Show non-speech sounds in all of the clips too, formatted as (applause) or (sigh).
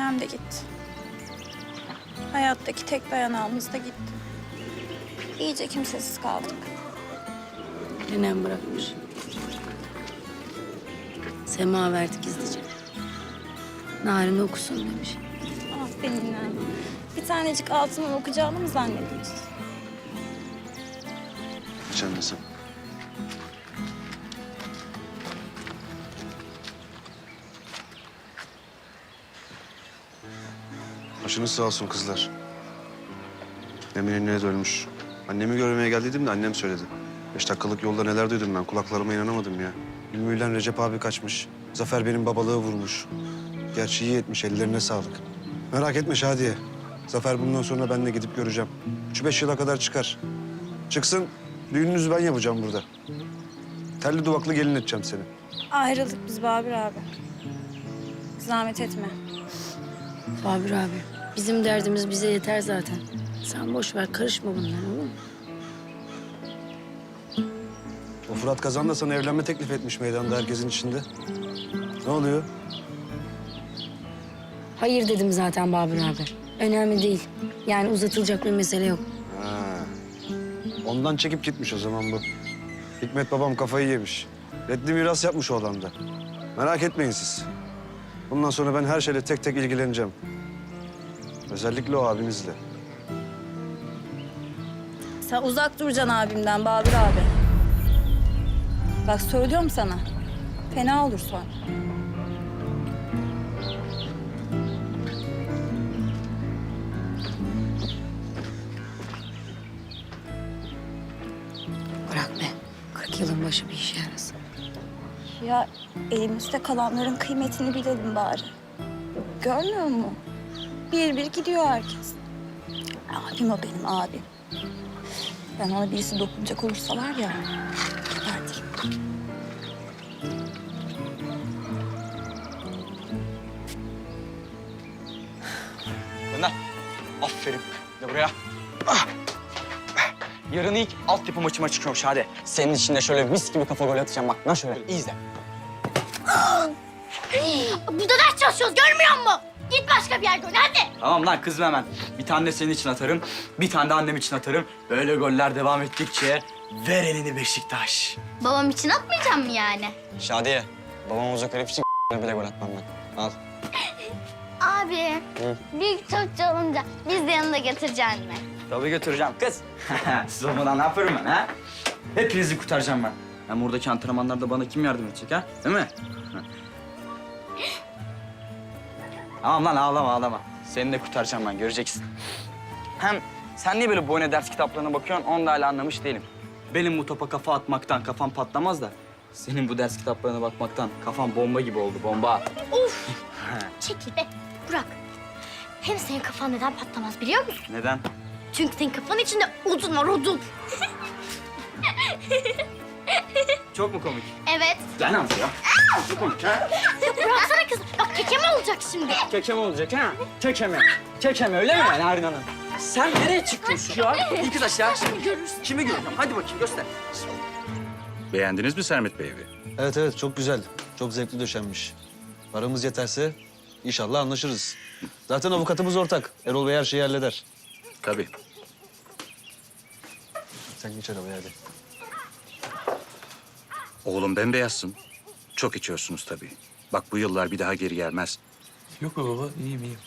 Nenem de gitti. Hayattaki tek dayanağımız da gitti. İyice kimsesiz kaldık. Nenem bırakmış. Sema verdi gizlice. Narin okusun demiş. Aferin nenem. Bir tanecik altından okuyacağını mı zannediyorsun? Hiç Başınız sağ olsun kızlar. Emin de ölmüş. Annemi görmeye geldiydim de annem söyledi. Beş dakikalık yolda neler duydum ben. Kulaklarıma inanamadım ya. Ümmü'yle Recep abi kaçmış. Zafer benim babalığı vurmuş. Gerçi iyi etmiş, ellerine sağlık. Merak etme Şadiye. Zafer bundan sonra ben de gidip göreceğim. Üç beş yıla kadar çıkar. Çıksın, düğününüzü ben yapacağım burada. Telli duvaklı gelin edeceğim seni. Ayrıldık biz Babür abi. Zahmet etme. Babür abi, bizim derdimiz bize yeter zaten. Sen boş ver, karışma bunlara olur mu? O Fırat Kazan da sana evlenme teklif etmiş meydanda herkesin içinde. Ne oluyor? Hayır dedim zaten Babür abi. Önemli değil. Yani uzatılacak bir mesele yok. Ha. Ondan çekip gitmiş o zaman bu. Hikmet babam kafayı yemiş. Reddi miras yapmış o adam da. Merak etmeyin siz. Bundan sonra ben her şeyle tek tek ilgileneceğim. Özellikle o abinizle. Sen uzak duracaksın abimden Babür abi. Bak söylüyorum sana. Fena olur sonra. Bırak be. 40 yılın başı bir işe yarasın. Ya elimizde kalanların kıymetini bilelim bari. Görmüyor musun? Bir bir gidiyor herkes. Abim o benim abim. Ben ona birisi dokunacak olursa var ya, gebertirim. Gönder. Aferin. De buraya. Ah. Yarın ilk altyapı maçıma çıkıyorum hadi. Senin için de şöyle mis gibi kafa gol atacağım bak. Lan şöyle iyi izle. Burada ders çalışıyoruz görmüyor musun? Git başka bir yer gör hadi. Tamam lan kızma hemen. Bir tane de senin için atarım. Bir tane de annem için atarım. Böyle goller devam ettikçe ver elini Beşiktaş. Babam için atmayacağım mı yani? Şadiye. Babam uzak herif için (laughs) bile gol atmam ben. Al. (laughs) Abi büyük çocuk olunca biz de yanında getireceksin mi? Tabii götüreceğim kız. (laughs) Siz olmadan ne yaparım ben ha? Hepinizi kurtaracağım ben. Hem buradaki antrenmanlarda bana kim yardım edecek ha? Değil mi? Tamam lan ağlama ağlama. Seni de kurtaracağım ben göreceksin. Hem sen niye böyle boyuna ders kitaplarına bakıyorsun onu da hala anlamış değilim. Benim bu topa kafa atmaktan kafam patlamaz da... ...senin bu ders kitaplarına bakmaktan kafam bomba gibi oldu bomba. Çekil be Burak. Hem senin kafan neden patlamaz biliyor musun? Neden? Çünkü senin kafanın içinde odun var odun. (laughs) Çok mu komik? Evet. Gel lan ya. Çok komik ha? Ya bıraksana kız. Bak keke mi olacak şimdi? Keke mi olacak ha? Keke mi? Keke mi öyle mi Narin Hanım? Sen nereye çıkıyorsun şu an? İlk kız aşağı. Şimdi görürsün. Kimi göreceğim? Hadi bakayım göster. Beğendiniz mi Sermet Bey evi? Evet evet çok güzel. Çok zevkli döşenmiş. Paramız yeterse inşallah anlaşırız. Zaten avukatımız ortak. Erol Bey her şeyi halleder. Tabii. Sen geç arabaya hadi. Oğlum bembeyazsın. Çok içiyorsunuz tabii. Bak bu yıllar bir daha geri gelmez. Yok be baba, iyiyim iyiyim.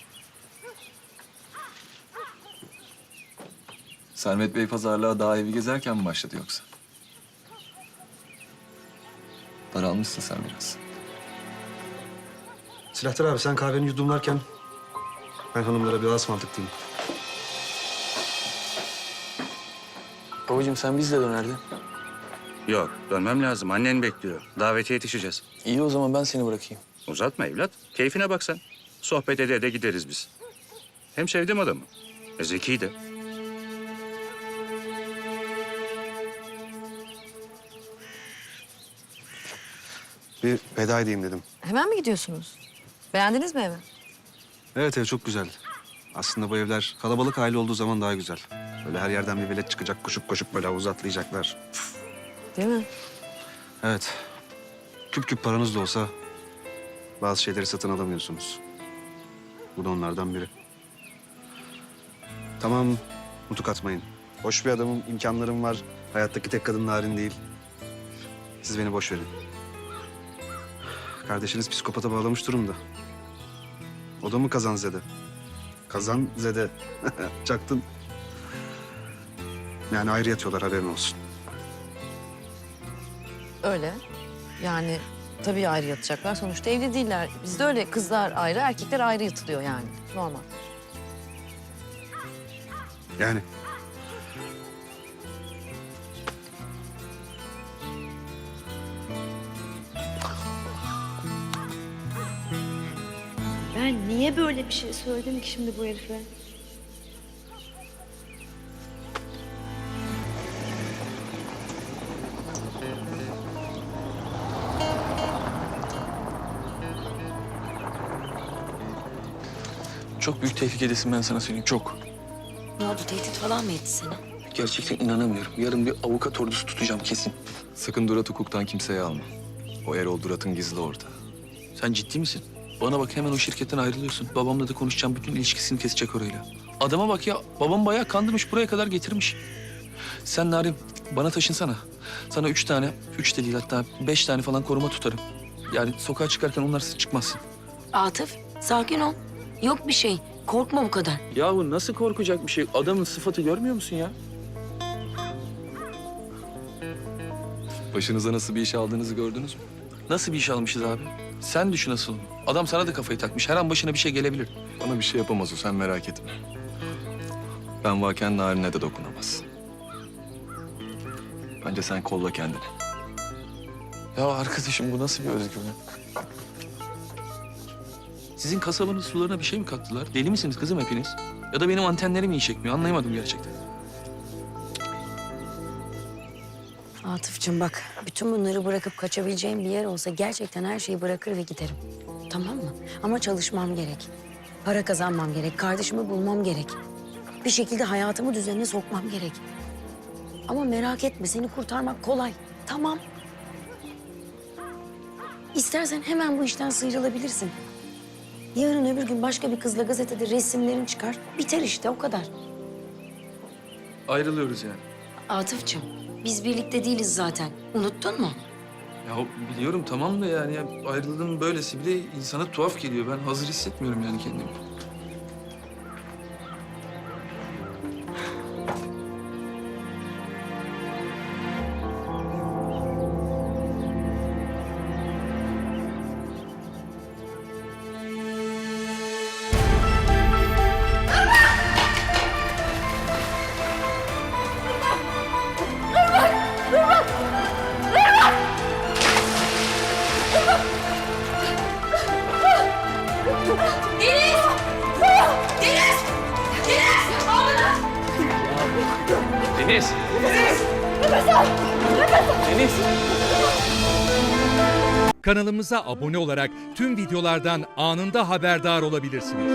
Sermet Bey pazarlığa daha evi gezerken mi başladı yoksa? Para almışsın sen biraz. Silahtar abi sen kahveni yudumlarken ben hanımlara bir ısmarladık diyeyim. Babacığım sen bizle dönerdin. Yok dönmem lazım. Annen bekliyor. Davete yetişeceğiz. İyi o zaman ben seni bırakayım. Uzatma evlat. Keyfine bak sen. Sohbet ede ede gideriz biz. Hem sevdim adamı. E, zeki de. Bir veda edeyim dedim. Hemen mi gidiyorsunuz? Beğendiniz mi evi? Evet evet çok güzel. Aslında bu evler kalabalık aile olduğu zaman daha güzel. Böyle her yerden bir velet çıkacak, koşup koşup böyle havuza atlayacaklar. Değil mi? Evet. Küp küp paranız da olsa bazı şeyleri satın alamıyorsunuz. Bu da onlardan biri. Tamam, nutuk atmayın. Hoş bir adamım, imkanlarım var. Hayattaki tek kadın Narin değil. Siz beni boş verin. Kardeşiniz psikopata bağlamış durumda. O da mı kazan zede? Kazan zede. (laughs) Çaktın. Yani ayrı yatıyorlar haberin olsun. Öyle. Yani tabii ayrı yatacaklar. Sonuçta evli değiller. Bizde öyle kızlar ayrı, erkekler ayrı yatılıyor yani. Normal. Yani Ben niye böyle bir şey söyledim ki şimdi bu herife? Çok büyük tehlikedesin ben sana söyleyeyim. Çok. Ne oldu tehdit falan mı etti seni? Gerçekten inanamıyorum. Yarın bir avukat ordusu tutacağım kesin. Sakın Durat hukuktan kimseye alma. O Erol Durat'ın gizli orada. Sen ciddi misin? Bana bak hemen o şirketten ayrılıyorsun. Babamla da konuşacağım. Bütün ilişkisini kesecek orayla. Adama bak ya. Babam bayağı kandırmış. Buraya kadar getirmiş. Sen Narin bana taşınsana. Sana üç tane, üç de değil hatta beş tane falan koruma tutarım. Yani sokağa çıkarken onlarsız çıkmazsın. Atıf sakin ol. Yok bir şey. Korkma bu kadar. Yahu nasıl korkacak bir şey? Adamın sıfatı görmüyor musun ya? Başınıza nasıl bir iş aldığınızı gördünüz mü? Nasıl bir iş almışız abi? Sen düşün asıl. Adam sana da kafayı takmış. Her an başına bir şey gelebilir. Bana bir şey yapamaz o, sen merak etme. Ben varken Narin'e de dokunamaz. Bence sen kolla kendini. Ya arkadaşım bu nasıl bir özgüven? Sizin kasabanın sularına bir şey mi kattılar? Deli misiniz kızım hepiniz? Ya da benim antenlerim iyi çekmiyor? Anlayamadım gerçekten. Atıf'cığım bak bütün bunları bırakıp kaçabileceğim bir yer olsa gerçekten her şeyi bırakır ve giderim. Tamam mı? Ama çalışmam gerek. Para kazanmam gerek. Kardeşimi bulmam gerek. Bir şekilde hayatımı düzenine sokmam gerek. Ama merak etme seni kurtarmak kolay. Tamam. İstersen hemen bu işten sıyrılabilirsin. Yarın öbür gün başka bir kızla gazetede resimlerin çıkar. Biter işte o kadar. Ayrılıyoruz yani. Atıf'cığım biz birlikte değiliz zaten. Unuttun mu? Ya biliyorum tamam da yani ya ayrılığın böylesi bile insana tuhaf geliyor. Ben hazır hissetmiyorum yani kendimi. Kanalımıza abone olarak tüm videolardan anında haberdar olabilirsiniz.